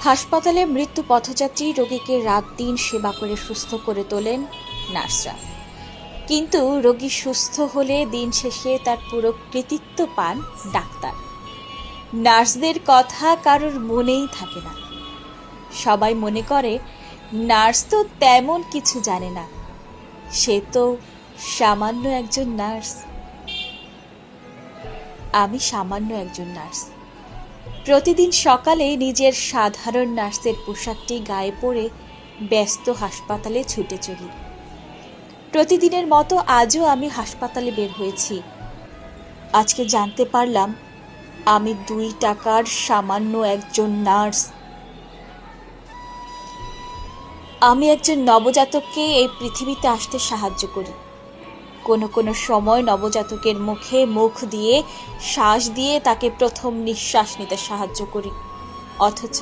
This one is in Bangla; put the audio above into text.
হাসপাতালে মৃত্যু পথযাত্রী রোগীকে রাত দিন সেবা করে সুস্থ করে তোলেন নার্সরা। কিন্তু রোগী সুস্থ হলে দিন শেষে তার পুরো কৃতিত্ব পান ডাক্তার। নার্সদের কথা কারোর মনেই থাকে না। সবাই মনে করে, নার্স তো তেমন কিছু জানে না। সে তো সামান্য একজন নার্স। আমি সামান্য একজন নার্স। প্রতিদিন সকালে নিজের সাধারণ নার্সের পোশাকটি গায়ে পরে ব্যস্ত হাসপাতালে ছুটে চলি। প্রতিদিনের মতো আজও আমি হাসপাতালে বের হয়েছি। আজকে জানতে পারলাম, আমি দুই টাকার সামান্য একজন নার্স। আমি একজন নবজাতককে এই পৃথিবীতে আসতে সাহায্য করি। কোনো কোনো সময় নবজাতকের মুখে মুখ দিয়ে শ্বাস দিয়ে তাকে প্রথম নিঃশ্বাস নিতে সাহায্য করি। অথচ